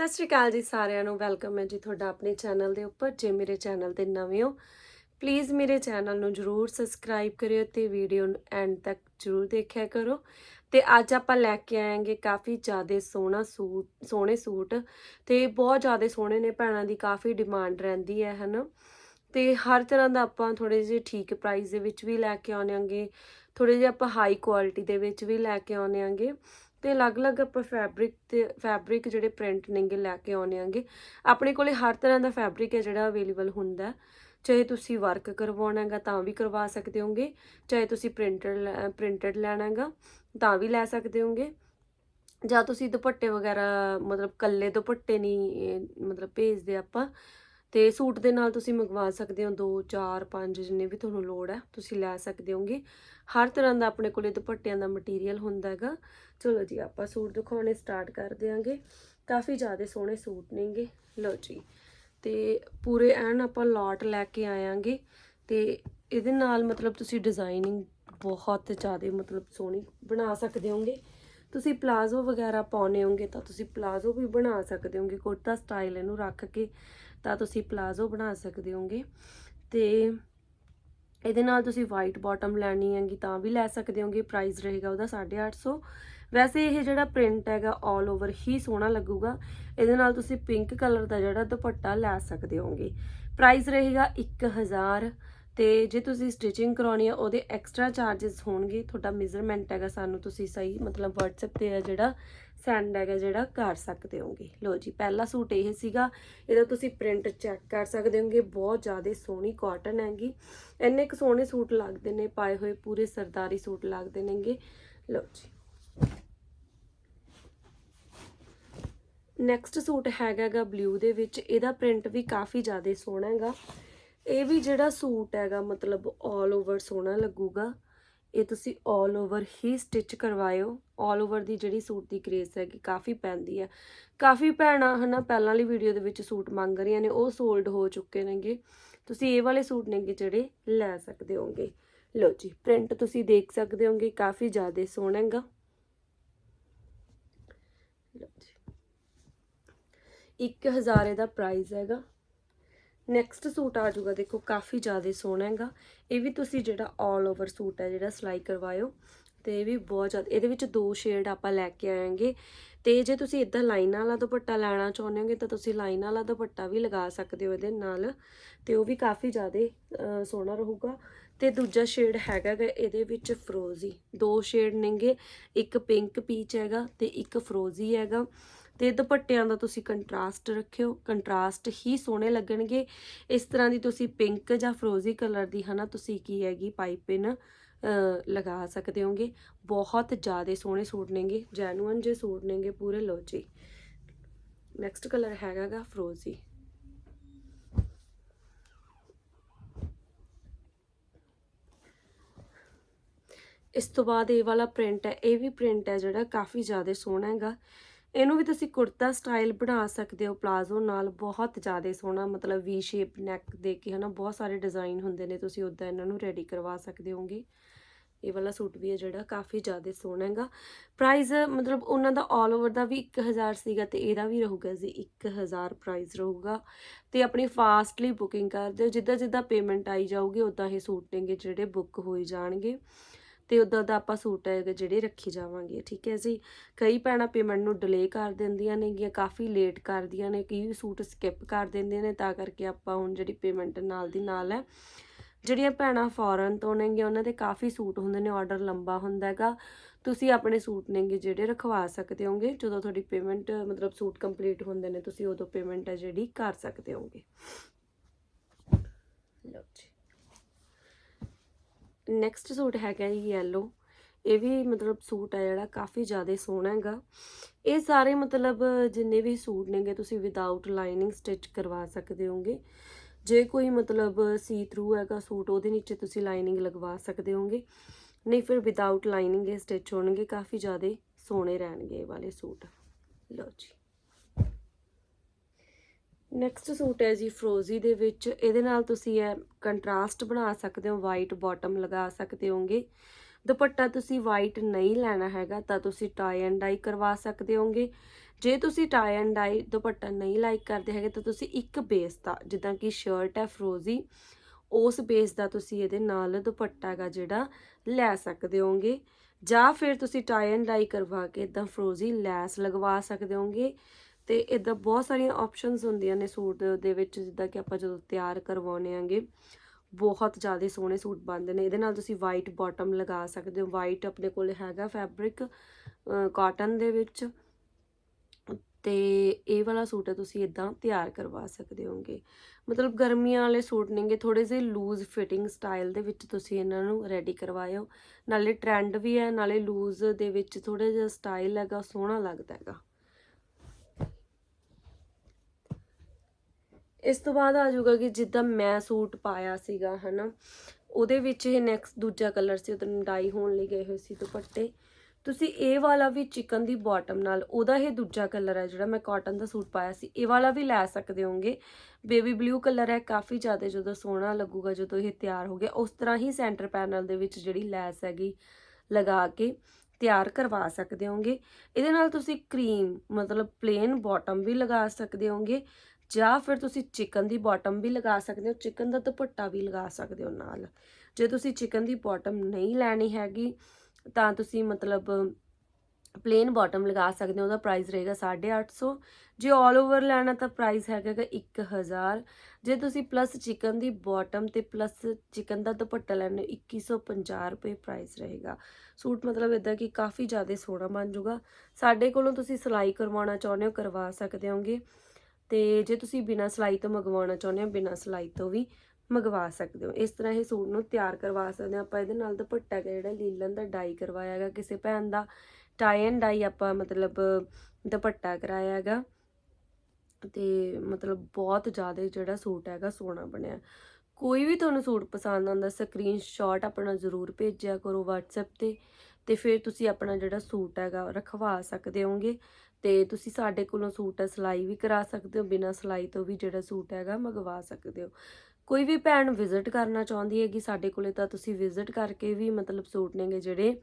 ਸਤਿ ਸ਼੍ਰੀ ਅਕਾਲ ਜੀ ਸਾਰਿਆਂ ਨੂੰ, ਵੈਲਕਮ ਹੈ ਜੀ ਤੁਹਾਡਾ ਆਪਣੇ ਚੈਨਲ ਦੇ ਉੱਪਰ, ਜੇ ਮੇਰੇ ਚੈਨਲ ਤੇ ਨਵੇਂ ਹੋ ਪਲੀਜ਼ ਮੇਰੇ ਚੈਨਲ ਨੂੰ ਜਰੂਰ ਸਬਸਕ੍ਰਾਈਬ ਕਰਿਓ ਤੇ ਵੀਡੀਓ ਨੂੰ ਐਂਡ ਤੱਕ ਜਰੂਰ ਦੇਖਿਆ ਕਰੋ। ਤੇ ਅੱਜ ਆਪਾਂ ਲੈ ਕੇ ਆਏਗੇ ਕਾਫੀ ਜ਼ਿਆਦਾ ਸੋਹਣਾ ਸੂਟ, ਸੋਹਣੇ ਸੂਟ ਤੇ ਬਹੁਤ ਜ਼ਿਆਦਾ ਸੋਹਣੇ ਨੇ, ਭੈਣਾਂ ਦੀ ਕਾਫੀ ਡਿਮਾਂਡ ਰਹਿੰਦੀ ਹੈ, ਹਨਾ? ਤੇ ਹਰ ਤਰ੍ਹਾਂ ਦਾ ਆਪਾਂ ਥੋੜੇ ਜਿਹੇ ਠੀਕ ਪ੍ਰਾਈਸ ਦੇ ਵਿੱਚ ਵੀ ਲੈ ਕੇ ਆਉਂਦੇ ਆਂਗੇ ਥੋੜੇ ਜਿਹੇ ਆਪਾਂ ਹਾਈ ਕੁਆਲਿਟੀ ਦੇ ਵਿੱਚ ਵੀ ਲੈ ਕੇ ਆਉਂਦੇ ਆਂਗੇ। ਤੇ ਅਲੱਗ-ਅਲੱਗ ਆਪਾਂ ਫੈਬਰਿਕ ਤੇ ਫੈਬਰਿਕ ਜਿਹੜੇ ਪ੍ਰਿੰਟ ਨੇਗੇ ਲੈ ਕੇ ਆਉਂਦੇ ਆਂਗੇ। ਆਪਣੇ ਕੋਲੇ ਹਰ ਤਰ੍ਹਾਂ ਦਾ ਫੈਬਰਿਕ ਹੈ ਜਿਹੜਾ ਅਵੇਲੇਬਲ ਹੁੰਦਾ। ਚਾਹੇ ਤੁਸੀਂ ਵਰਕ ਕਰਵਾਉਣਾ ਹੈਗਾ ਤਾਂ ਵੀ ਕਰਵਾ ਸਕਦੇ ਹੋਗੇ। ਚਾਹੇ ਤੁਸੀਂ ਪ੍ਰਿੰਟਡ ਪ੍ਰਿੰਟਡ ਲੈਣਾ ਹੈਗਾ ਤਾਂ ਵੀ ਲੈ ਸਕਦੇ ਹੋਗੇ। ਜਾਂ ਤੁਸੀਂ ਦੁਪੱਟੇ ਵਗੈਰਾ, ਮਤਲਬ ਕੱਲੇ ਦੁਪੱਟੇ ਨਹੀਂ ਮਤਲਬ ਭੇਜਦੇ ਆਪਾਂ। ਤੇ ਸੂਟ ਦੇ ਨਾਲ ਤੁਸੀਂ ਮੰਗਵਾ ਸਕਦੇ ਹੋ 2 4 5 ਜਿੰਨੇ ਵੀ ਤੁਹਾਨੂੰ ਲੋੜ ਹੈ, ਤੁਸੀਂ ਲੈ ਸਕਦੇ ਹੋਗੇ। ਹਰ ਤਰ੍ਹਾਂ ਦਾ ਆਪਣੇ ਕੋਲੇ ਦੁਪੱਟਿਆਂ ਦਾ ਮਟੀਰੀਅਲ ਹੁੰਦਾ ਹੈਗਾ। ਚਲੋ ਜੀ, ਆਪਾਂ ਸੂਟ ਦਿਖਾਉਣੇ ਸਟਾਰਟ ਕਰ ਦਿਆਂਗੇ। ਕਾਫੀ ਜ਼ਿਆਦਾ ਸੋਹਣੇ ਸੂਟ ਨੇਗੇ। ਲਓ ਜੀ, ਤੇ ਪੂਰੇ ਐਨ ਆਪਾਂ ਲਾਟ ਲੈ ਕੇ ਆਇਆਂਗੇ। ਤੇ ਇਹਦੇ ਨਾਲ ਮਤਲਬ ਤੁਸੀਂ ਡਿਜ਼ਾਈਨਿੰਗ ਬਹੁਤ ਜ਼ਿਆਦਾ ਮਤਲਬ ਸੋਹਣੀ ਬਣਾ ਸਕਦੇ ਹੋਗੇ। ਤੁਸੀਂ ਪਲਾਜ਼ੋ ਵਗੈਰਾ ਪਾਉਨੇ ਹੋਗੇ ਤਾਂ ਤੁਸੀਂ ਪਲਾਜ਼ੋ ਵੀ ਬਣਾ ਸਕਦੇ ਹੋਗੇ, ਕੁੜਤਾ ਸਟਾਈਲ ਇਹਨੂੰ ਰੱਖ ਕੇ। ਤਾਂ ਤੁਸੀਂ ਪਲਾਜ਼ੋ ਬਣਾ ਸਕਦੇ ਹੋਗੇ ਤੇ ਇਹਦੇ ਨਾਲ ਤੁਸੀਂ ਵਾਈਟ ਬਾਟਮ ਲੈਣੀ ਹੈਗੀ ਤਾਂ ਵੀ ਲੈ ਸਕਦੇ ਹੋਗੇ ਪ੍ਰਾਈਸ ਰਹੇਗਾ ਉਹਦਾ 850 ਵੈਸੇ ਇਹ ਜਿਹੜਾ ਪ੍ਰਿੰਟ ਹੈਗਾ 올 ਓਵਰ ਹੀ ਸੋਹਣਾ ਲੱਗੂਗਾ, ਇਹਦੇ ਨਾਲ ਤੁਸੀਂ ਪਿੰਕ ਕਲਰ ਦਾ ਜਿਹੜਾ ਦੁਪੱਟਾ ਲੈ ਸਕਦੇ ਹੋਗੇ। ਪ੍ਰਾਈਸ ਰਹੇਗਾ 1000 ਤੇ ਜੇ ਤੁਸੀਂ ਸਟਿਚਿੰਗ ਕਰਾਉਣੀ ਹੈ ਉਹਦੇ ਐਕਸਟਰਾ ਚਾਰजेस ਹੋਣਗੇ। ਤੁਹਾਡਾ ਮੇਜ਼ਰਮੈਂਟ ਹੈਗਾ, ਸਾਨੂੰ ਤੁਸੀਂ ਸਹੀ ਮਤਲਬ WhatsApp ਤੇ ਹੈ ਜਿਹੜਾ ਸੈਂਡ ਹੈਗਾ, ਜਿਹੜਾ ਕਰ ਸਕਦੇ ਹੋਗੇ। ਲੋ ਜੀ, ਪਹਿਲਾ ਸੂਟ ਇਹ ਸੀਗਾ। ਇਹਦਾ ਤੁਸੀਂ ਪ੍ਰਿੰਟ ਚੈੱਕ ਕਰ ਸਕਦੇ ਹੋਗੇ। ਬਹੁਤ ਜ਼ਿਆਦਾ ਸੋਹਣੀ ਕਾਟਨ ਹੈਗੀ। ਇੰਨੇ ਕੁ ਸੋਹਣੇ ਸੂਟ ਲੱਗਦੇ ਨੇ, ਪਾਏ ਹੋਏ ਪੂਰੇ ਸਰਦਾਰੀ ਸੂਟ ਲੱਗਦੇ ਨੇਗੇ। ਲੋ ਜੀ। ਨੈਕਸਟ ਸੂਟ ਹੈਗਾਗਾ ਬਲੂ ਦੇ ਵਿੱਚ। ਇਹਦਾ ਪ੍ਰਿੰਟ ਵੀ ਕਾਫੀ ਜ਼ਿਆਦਾ ਸੋਹਣਾ ਹੈਗਾ। ਇਹ ਵੀ ਜਿਹੜਾ ਸੂਟ ਹੈਗਾ ਮਤਲਬ 올 ਓਵਰ ਸੋਹਣਾ ਲੱਗੂਗਾ ਇਹ ਤੁਸੀਂ 올 ਓਵਰ ਹੀ ਸਟਿਚ ਕਰਵਾਇਓ 올 ਓਵਰ ਦੀ ਜਿਹੜੀ ਸੂਟ ਦੀ ਗ੍ਰੇਸ ਹੈਗੀ ਕਾਫੀ ਪੈਂਦੀ ਹੈ ਕਾਫੀ ਭੈਣਾਂ ਹਨਾ ਪਹਿਲਾਂ ਵਾਲੀ ਵੀਡੀਓ ਦੇ ਵਿੱਚ ਸੂਟ ਮੰਗ ਰਹੀਆਂ ਨੇ ਉਹ ਸੋਲਡ ਹੋ ਚੁੱਕੇ ਨੇਗੇ ਤੁਸੀਂ ਇਹ ਵਾਲੇ ਸੂਟ ਨੇਗੇ ਜਿਹੜੇ ਲੈ ਸਕਦੇ ਹੋਗੇ ਲਓ ਜੀ ਪ੍ਰਿੰਟ ਤੁਸੀਂ ਦੇਖ ਸਕਦੇ ਹੋਗੇ ਕਾਫੀ ਜ਼ਿਆਦਾ ਸੋਹਣਾ ਹੈਗਾ ਲਓ ਜੀ 1000 ਇਹਦਾ ਪ੍ਰਾਈਸ ਹੈਗਾ ਨੈਕਸਟ ਸੂਟ ਆ ਜਾਊਗਾ, ਦੇਖੋ, ਕਾਫੀ ਜ਼ਿਆਦਾ ਸੋਹਣਾ ਹੈਗਾ। ਇਹ ਵੀ ਤੁਸੀਂ ਜਿਹੜਾ 올 ਓਵਰ ਸੂਟ ਹੈ, ਜਿਹੜਾ ਸਿਲਾਈ ਕਰਵਾਇਓ, ਤੇ ਇਹ ਵੀ ਬਹੁਤ ਜ਼ਿਆਦਾ, ਇਹਦੇ ਵਿੱਚ ਦੋ ਸ਼ੇਡ ਆਪਾਂ ਲੈ ਕੇ ਆਵਾਂਗੇ ਤੇ ਜੇ ਤੁਸੀਂ ਇਦਾਂ ਲਾਈਨ ਵਾਲਾ ਦੁਪੱਟਾ ਲੈਣਾ ਚਾਹੁੰਦੇ ਹੋਗੇ, ਤਾਂ ਤੁਸੀਂ ਲਾਈਨ ਵਾਲਾ ਦੁਪੱਟਾ ਵੀ ਲਗਾ ਸਕਦੇ ਹੋ ਇਹਦੇ ਨਾਲ, ਤੇ ਉਹ ਵੀ ਕਾਫੀ ਜ਼ਿਆਦਾ ਸੋਹਣਾ ਰਹੂਗਾ। ਤੇ ਦੂਜਾ ਸ਼ੇਡ ਹੈਗਾ ਗਾ ਇਹਦੇ ਵਿੱਚ ਫਰੋਜ਼ੀ ਦੋ ਸ਼ੇਡ ਨੇਗੇ, ਇੱਕ ਪਿੰਕ ਪੀਚ ਹੈਗਾ ਤੇ ਇੱਕ ਫਰੋਜ਼ੀ ਹੈਗਾ। ਤੇ ਦੁਪੱਟਿਆਂ ਦਾ ਤੁਸੀਂ ਕੰਟਰਾਸਟ ਰੱਖਿਓ ਕੰਟਰਾਸਟ ਹੀ ਸੋਹਣੇ ਲੱਗਣਗੇ। ਇਸ ਤਰ੍ਹਾਂ ਦੀ ਤੁਸੀਂ ਪਿੰਕ ਜਾਂ ਫਰੋਜ਼ੀ ਕਲਰ ਦੀ ਹਨਾ ਤੁਸੀਂ ਕੀ ਹੈਗੀ ਪਾਈਪਿਨ ਲਗਾ ਸਕਦੇ ਹੋਗੇ। ਬਹੁਤ ਜ਼ਿਆਦਾ ਸੋਹਣੇ ਸੂਟ ਨੇਗੇ ਜੈਨੂਅਨ ਜੇ ਸੂਟ ਨੇਗੇ ਪੂਰੇ ਲੋ ਜੀ। ਨੈਕਸਟ ਕਲਰ ਹੈਗਾਗਾ ਫਰੋਜ਼ੀ ਇਸ ਤੋਂ ਬਾਅਦ ਇਹ ਵਾਲਾ ਪ੍ਰਿੰਟ ਹੈ, ਇਹ ਵੀ ਪ੍ਰਿੰਟ ਹੈ ਜਿਹੜਾ ਕਾਫੀ ਜ਼ਿਆਦਾ ਸੋਹਣਾ ਹੈਗਾ। ਇਹਨੂੰ ਵੀ ਤੁਸੀਂ ਕੁੜਤਾ ਸਟਾਈਲ ਬਣਾ ਸਕਦੇ ਹੋ ਪਲਾਜ਼ੋ ਨਾਲ, ਬਹੁਤ ਜ਼ਿਆਦਾ ਸੋਹਣਾ, ਮਤਲਬ ਵੀ ਸ਼ੇਪ ਨੈਕ ਦੇ ਕੇ ਹਨਾ, ਬਹੁਤ ਸਾਰੇ ਡਿਜ਼ਾਈਨ ਹੁੰਦੇ ਨੇ, ਤੁਸੀਂ ਉਦਾਂ ਇਹਨਾਂ ਨੂੰ ਰੈਡੀ ਕਰਵਾ ਸਕਦੇ ਹੋਗੇ ਇਹ ਵਾਲਾ ਸੂਟ ਵੀ ਹੈ ਜਿਹੜਾ ਕਾਫੀ ਜ਼ਿਆਦਾ ਸੋਹਣਾ ਹੈਗਾ। ਪ੍ਰਾਈਸ ਮਤਲਬ ਉਹਨਾਂ ਦਾ 올 ਓਵਰ ਦਾ ਵੀ 1000 ਸੀਗਾ ਤੇ ਇਹਦਾ ਵੀ ਰਹੂਗਾ ਜੀ 1000 ਪ੍ਰਾਈਸ ਰਹੂਗਾ। ਤੇ ਆਪਣੀ ਫਾਸਟਲੀ ਬੁਕਿੰਗ ਕਰ ਦਿਓ ਜਿੱਦਾਂ ਜਿੱਦਾਂ ਪੇਮੈਂਟ ਆਈ ਜਾਊਗੀ ਉਦਾਂ ਇਹ ਸੂਟ ਨੇਗੇ ਜਿਹੜੇ ਬੁੱਕ ਹੋਈ ਜਾਣਗੇ। ਤੇ ਉਦਾਂ ਦਾ ਆਪਾਂ ਸੂਟ ਹੈਗੇ ਜਿਹੜੇ ਰੱਖੀ ਜਾਵਾਂਗੇ, ਠੀਕ ਹੈ ਜੀ? ਕਈ ਭੈਣਾਂ ਪੇਮੈਂਟ ਨੂੰ ਡਿਲੇ ਕਰ ਦਿੰਦੀਆਂ ਨੇਗੀਆਂ, ਕਾਫੀ ਲੇਟ ਕਰਦੀਆਂ ਨੇ, ਕਈ ਸੂਟ ਸਕਿਪ ਕਰ ਦਿੰਦੀਆਂ ਨੇ, ਤਾਂ ਕਰਕੇ ਆਪਾਂ ਹੁਣ ਜਿਹੜੀ ਪੇਮੈਂਟ ਨਾਲ ਦੀ ਨਾਲ ਹੈ, ਜਿਹੜੀਆਂ ਭੈਣਾਂ ਫੋਰਨ ਤੋਂ ਨੇਗੀਆਂ, ਉਹਨਾਂ ਦੇ ਕਾਫੀ ਸੂਟ ਹੁੰਦੇ ਨੇ ਆਰਡਰ ਲੰਬਾ ਹੁੰਦਾ ਹੈਗਾ। ਤੁਸੀਂ ਆਪਣੇ ਸੂਟ ਨੇਗੇ ਜਿਹੜੇ ਰਖਵਾ ਸਕਦੇ ਹੋਗੇ, ਜਦੋਂ ਤੁਹਾਡੀ ਪੇਮੈਂਟ ਮਤਲਬ ਸੂਟ ਕੰਪਲੀਟ ਹੁੰਦੇ ਨੇ, ਤੁਸੀਂ ਉਦੋਂ ਪੇਮੈਂਟ ਹੈ ਜਿਹੜੀ ਕਰ ਸਕਦੇ ਹੋਗੇ। ਲਓ ਜੀ। ਨੈਕਸਟ ਸੂਟ ਹੈਗਾ ਜੀ yellow ਇਹ ਵੀ ਮਤਲਬ ਸੂਟ ਹੈ ਜਿਹੜਾ ਕਾਫੀ ਜ਼ਿਆਦਾ ਸੋਹਣਾ ਹੈਗਾ। ਇਹ ਸਾਰੇ ਮਤਲਬ ਜਿੰਨੇ ਵੀ ਸੂਟ ਨੇਗੇ, ਤੁਸੀਂ ਵਿਦਆਊਟ ਲਾਈਨਿੰਗ ਸਟਿਚ ਕਰਵਾ ਸਕਦੇ ਹੋਗੇ। ਜੇ ਕੋਈ ਮਤਲਬ ਸੀ ਥਰੂ ਹੈਗਾ ਸੂਟ, ਉਹਦੇ ਨੀਚੇ ਤੁਸੀਂ ਲਾਈਨਿੰਗ ਲਗਵਾ ਸਕਦੇ ਹੋਗੇ। ਨਹੀਂ, ਫਿਰ ਵਿਦਆਊਟ ਲਾਈਨਿੰਗ ਇਹ ਸਟਿਚ ਹੋਣਗੇ, ਕਾਫੀ ਜ਼ਿਆਦਾ ਸੋਹਣੇ ਰਹਿਣਗੇ ਇਹ ਵਾਲੇ ਸੂਟ। ਲਓ ਜੀ। ਨੈਕਸਟ ਸੂਟ ਹੈ ਜੀ ਫਰੋਜ਼ੀ ਦੇ ਵਿੱਚ। ਇਹਦੇ ਨਾਲ ਤੁਸੀਂ ਇਹ ਕੰਟਰਾਸਟ ਬਣਾ ਸਕਦੇ ਹੋ ਵਾਈਟ ਬਾਟਮ ਲਗਾ ਸਕਦੇ ਹੋਗੇ। ਦੁਪੱਟਾ ਤੁਸੀਂ ਵਾਈਟ ਨਹੀਂ ਲੈਣਾ ਹੈਗਾ, ਤਾਂ ਤੁਸੀਂ ਟਾਈ ਐਂਡ ਡਾਈ ਕਰਵਾ ਸਕਦੇ ਹੋਗੇ। ਜੇ ਤੁਸੀਂ ਟਾਈ ਐਂਡ ਡਾਈ ਦੁਪੱਟਾ ਨਹੀਂ ਲਾਈਕ ਕਰਦੇ ਹੈਗੇ, ਤਾਂ ਤੁਸੀਂ ਇੱਕ ਬੇਸ ਦਾ, ਜਿੱਦਾਂ ਕਿ ਸ਼ਰਟ ਹੈ ਫਰੋਜ਼ੀ ਉਸ ਬੇਸ ਦਾ ਤੁਸੀਂ ਇਹਦੇ ਨਾਲ ਦੁਪੱਟਾ ਹੈਗਾ ਜਿਹੜਾ ਲੈ ਸਕਦੇ ਹੋਗੇ। ਜਾਂ ਫਿਰ ਤੁਸੀਂ ਟਾਈ ਐਂਡ ਡਾਈ ਕਰਵਾ ਕੇ ਇਦਾਂ ਫਰੋਜ਼ੀ ਲੈਸ ਲਗਵਾ ਸਕਦੇ ਹੋਗੇ। ਤੇ ਇਦਾਂ ਬਹੁਤ ਸਾਰੀਆਂ ਆਪਸ਼ਨਸ ਹੁੰਦੀਆਂ ਨੇ ਸੂਟ ਦੇ- ਵਿੱਚ, ਜਿੱਦਾਂ ਕਿ ਆਪਾਂ ਜਦੋਂ ਤਿਆਰ ਕਰਵਾਉਨੇ ਆਂਗੇ, ਬਹੁਤ ਜ਼ਿਆਦਾ ਸੋਹਣੇ ਸੂਟ ਬਣਦੇ ਨੇ। ਇਹਦੇ ਨਾਲ ਤੁਸੀਂ ਵਾਈਟ ਬਾਟਮ ਲਗਾ ਸਕਦੇ ਹੋ। ਵਾਈਟ ਆਪਣੇ ਕੋਲ ਹੈਗਾ ਫੈਬਰਿਕ ਕਾਟਨ ਦੇ ਵਿੱਚ। ਤੇ ਇਹ ਵਾਲਾ ਸੂਟ ਹੈ, ਤੁਸੀਂ ਇਦਾਂ ਤਿਆਰ ਕਰਵਾ ਸਕਦੇ ਹੋਗੇ। ਮਤਲਬ ਗਰਮੀਆਂ ਵਾਲੇ ਸੂਟ ਨੇਗੇ ਥੋੜੇ ਜਿਹੇ ਲੂਜ਼ ਫਿਟਿੰਗ ਸਟਾਈਲ ਦੇ ਵਿੱਚ ਤੁਸੀਂ ਇਹਨਾਂ ਨੂੰ ਰੈਡੀ ਕਰਵਾਇਓ। ਨਾਲੇ ਟ੍ਰੈਂਡ ਵੀ ਹੈ, ਨਾਲੇ ਲੂਜ਼ ਦੇ ਵਿੱਚ ਥੋੜਾ ਜਿਹਾ ਸਟਾਈਲ ਹੈਗਾ, ਸੋਹਣਾ ਲੱਗਦਾ ਹੈਗਾ। ਇਸ ਤੋਂ ਬਾਅਦ ਆ ਜਾਊਗਾ ਕਿ ਜਿੱਦਾਂ ਮੈਂ ਸੂਟ ਪਾਇਆ ਸੀਗਾ, ਹਨਾ। ਉਹਦੇ ਵਿੱਚ ਇਹ ਨੈਕਸਟ ਦੂਜਾ ਕਲਰ ਸੀ, ਉਹਦੇ ਨੂੰ ਡਾਈ ਹੋਣ ਲਈ ਗਏ ਹੋਏ ਸੀ ਦੁਪੱਟੇ। ਤੁਸੀਂ ਇਹ ਵਾਲਾ ਵੀ ਚਿਕਨ ਦੀ ਬਾਟਮ ਨਾਲ, ਉਹਦਾ ਇਹ ਦੂਜਾ ਕਲਰ ਹੈ ਜਿਹੜਾ ਮੈਂ ਕਾਟਨ ਦਾ ਸੂਟ ਪਾਇਆ ਸੀ। ਇਹ ਵਾਲਾ ਵੀ ਲੈ ਸਕਦੇ ਹੋਗੇ ਬੇਬੀ ਬਲੂ ਕਲਰ ਹੈ, ਕਾਫੀ ਜ਼ਿਆਦਾ ਜਦੋਂ ਸੋਹਣਾ ਲੱਗੂਗਾ, ਜਦੋਂ ਇਹ ਤਿਆਰ ਹੋ ਗਿਆ, ਉਸ ਤਰ੍ਹਾਂ ਹੀ ਸੈਂਟਰ ਪੈਨਲ ਦੇ ਵਿੱਚ ਜਿਹੜੀ ਲੈਸ ਹੈਗੀ, ਲਗਾ ਕੇ ਤਿਆਰ ਕਰਵਾ ਸਕਦੇ ਹੋਗੇ ਇਹਦੇ ਨਾਲ ਤੁਸੀਂ ਕਰੀਮ ਮਤਲਬ ਪਲੇਨ ਬਾਟਮ ਵੀ ਲਗਾ ਸਕਦੇ ਹੋਗੇ ਜਾਂ ਫਿਰ ਤੁਸੀਂ ਚਿਕਨ ਦੀ ਬਾਟਮ ਵੀ ਲਗਾ ਸਕਦੇ ਹੋ, ਚਿਕਨ ਦਾ ਦੁਪੱਟਾ ਵੀ ਲਗਾ ਸਕਦੇ ਹੋ ਨਾਲ। ਜੇ ਤੁਸੀਂ ਚਿਕਨ ਦੀ ਬਾਟਮ ਨਹੀਂ ਲੈਣੀ ਹੈਗੀ, ਤਾਂ ਤੁਸੀਂ ਮਤਲਬ ਪਲੇਨ ਬਾਟਮ ਲਗਾ ਸਕਦੇ ਹੋ, ਉਹਦਾ ਪ੍ਰਾਈਸ ਰਹੇਗਾ 850 ਜੇ 올 ਓਵਰ ਲੈਣਾ ਤਾਂ ਪ੍ਰਾਈਸ ਹੈਗਾ ਗਾ 1000 ਜੇ ਤੁਸੀਂ ਪਲੱਸ ਚਿਕਨ ਦੀ ਬਾਟਮ ਤੇ ਪਲੱਸ ਚਿਕਨ ਦਾ ਦੁਪੱਟਾ ਲੈਣੇ 2150 ਰੁਪਏ ਪ੍ਰਾਈਸ ਰਹੇਗਾ। ਸੂਟ ਮਤਲਬ ਇਦਾਂ ਕਿ ਕਾਫੀ ਜ਼ਿਆਦਾ ਸੋਹਣਾ ਬਣ ਜਾਊਗਾ। ਸਾਡੇ ਕੋਲੋਂ ਤੁਸੀਂ ਸਿਲਾਈ ਕਰਵਾਉਣਾ ਚਾਹੁੰਦੇ ਹੋ, ਕਰਵਾ ਸਕਦੇ ਹੋਗੇ। ਤੇ ਜੇ ਤੁਸੀਂ ਬਿਨਾਂ ਸਿਲਾਈ ਤੋਂ ਮੰਗਵਾਉਣਾ ਚਾਹੁੰਦੇ ਹੋ, ਬਿਨਾਂ ਸਿਲਾਈ ਤੋਂ ਵੀ ਮੰਗਵਾ ਸਕਦੇ ਹੋ। ਇਸ ਤਰ੍ਹਾਂ ਇਹ ਸੂਟ ਨੂੰ ਤਿਆਰ ਕਰਵਾ ਸਕਦੇ ਹਾਂ। ਆਪਾਂ ਇਹਦੇ ਨਾਲ ਦੁਪੱਟਾ ਜਿਹੜਾ ਲੀਲਨ ਦਾ ਡਾਈ ਕਰਵਾਇਆ ਹੈਗਾ, ਕਿਸੇ ਭੈਣ ਦਾ ਟਾਈ ਐਂਡ ਡਾਈ ਆਪਾਂ ਮਤਲਬ ਦੁਪੱਟਾ ਕਰਾਇਆ ਹੈਗਾ। ਤੇ ਮਤਲਬ ਬਹੁਤ ਜ਼ਿਆਦਾ ਜਿਹੜਾ ਸੂਟ ਹੈਗਾ, ਸੋਹਣਾ ਬਣਿਆ। ਕੋਈ ਵੀ ਤੁਹਾਨੂੰ ਸੂਟ ਪਸੰਦ ਆਉਂਦਾ ਸਕਰੀਨਸ਼ਾਟ ਆਪਣਾ ਜ਼ਰੂਰ ਭੇਜਿਆ ਕਰੋ WhatsApp ਤੇ। ਤੇ ਫਿਰ ਤੁਸੀਂ ਆਪਣਾ ਜਿਹੜਾ ਸੂਟ ਹੈਗਾ, ਰਖਵਾ ਸਕਦੇ ਹੋਗੇ। ਤੇ ਤੁਸੀਂ ਸਾਡੇ ਕੋਲੋਂ ਸੂਟ ਸਿਲਾਈ ਵੀ ਕਰਾ ਸਕਦੇ ਹੋ, ਬਿਨਾਂ ਸਿਲਾਈ ਤੋਂ ਵੀ ਜਿਹੜਾ ਸੂਟ ਹੈਗਾ ਮੰਗਵਾ ਸਕਦੇ ਹੋ। ਕੋਈ ਵੀ ਭੈਣ ਵਿਜ਼ਿਟ ਕਰਨਾ ਚਾਹੁੰਦੀ ਹੈਗੀ ਸਾਡੇ ਕੋਲੇ ਤਾਂ ਤੁਸੀਂ ਵਿਜ਼ਿਟ ਕਰਕੇ ਵੀ ਮਤਲਬ ਸੂਟ ਨੇਗੇ ਜਿਹੜੇ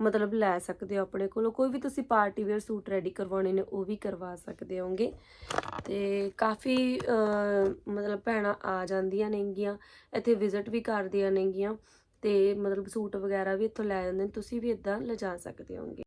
ਮਤਲਬ ਲੈ ਸਕਦੇ ਹੋ ਆਪਣੇ ਕੋਲੋਂ। ਕੋਈ ਵੀ ਤੁਸੀਂ ਪਾਰਟੀ ਵੇਅਰ ਸੂਟ ਰੈਡੀ ਕਰਵਾਉਣੇ ਨੇ, ਉਹ ਵੀ ਕਰਵਾ ਸਕਦੇ ਹੋਗੇ। ਤੇ ਕਾਫੀ ਮਤਲਬ ਭੈਣਾਂ ਆ ਜਾਂਦੀਆਂ ਨੇਗੀਆਂ, ਇੱਥੇ ਵਿਜ਼ਿਟ ਵੀ ਕਰਦੀਆਂ ਨੇਗੀਆਂ ਤੇ ਮਤਲਬ ਸੂਟ ਵਗੈਰਾ ਵੀ ਇੱਥੋਂ ਲੈ ਜਾਂਦੇ ਨੇ, ਤੁਸੀਂ ਵੀ ਇਦਾਂ ਲਿਜਾ ਸਕਦੇ ਹੋਗੇ।